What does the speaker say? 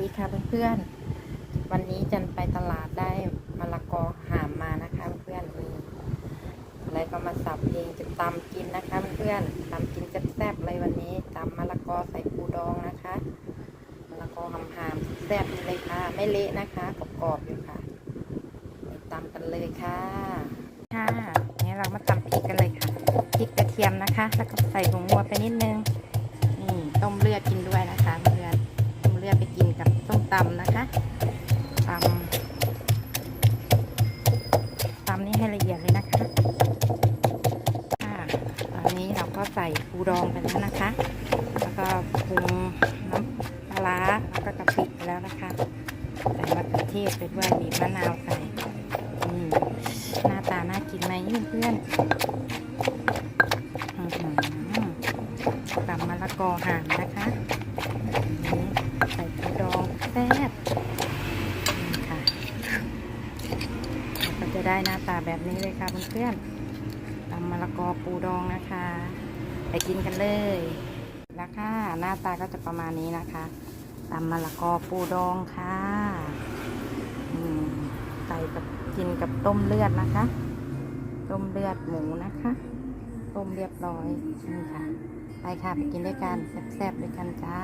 ดีค่ะเพื่อนๆ วันนี้จันไปตลาดได้มะละกอหามมานะคะเพื่อนๆนี่แล้วก็มาสับเองจะตำกินนะคะเพื่อนๆตำกินแซ่บๆเลยวันนี้ตำมะละกอใส่ปูดองนะคะมะละกอหามๆแซ่บเลยค่ะ ไม่เละนะคะกรอบๆอยู่ค่ะไปตำกันเลยค่ะค่ะนี่เรามาตำพริกกันเลยค่ะพริกกระเทียมนะคะ แล้วก็ใส่ผงนัวไปนิดนึงนี่ต้มเลือดกินด้ ตำนะคะตำตำนี่ให้ละเอียดเลยนะคะตอนนี้เราก็ใส่ปูดองไปแล้วนะคะ แล้วก็ปรุงน้ำปลาร้าแล้วก็กะปิไปแล้วนะคะ ใส่มะเขือเทศไปด้วยบีบมะนาวใส่หน้าตาน่ากินไหมเพื่อนๆอื้อหือตำมะละกอห่างนะคะอันนี้ใส่ปูดองแซ่บนี่ค่ะเราก็ จะได้หน้าตาแบบนี้เลยค่ะเพื่อนๆตำมะละกอปูดองนะคะ ไปกินกันเลยแล้วค่ะหน้าตาก็จะประมาณนี้นะคะตำมะละกอปูดองค่ะใส่กับกินกับต้มเลือดนะคะ ต้มเลือดหมูนะคะ ต้มเรียบร้อยนี่ค่ะ ไปค่ะไปกินด้วยกันแซ่บๆด้วยกันจ้า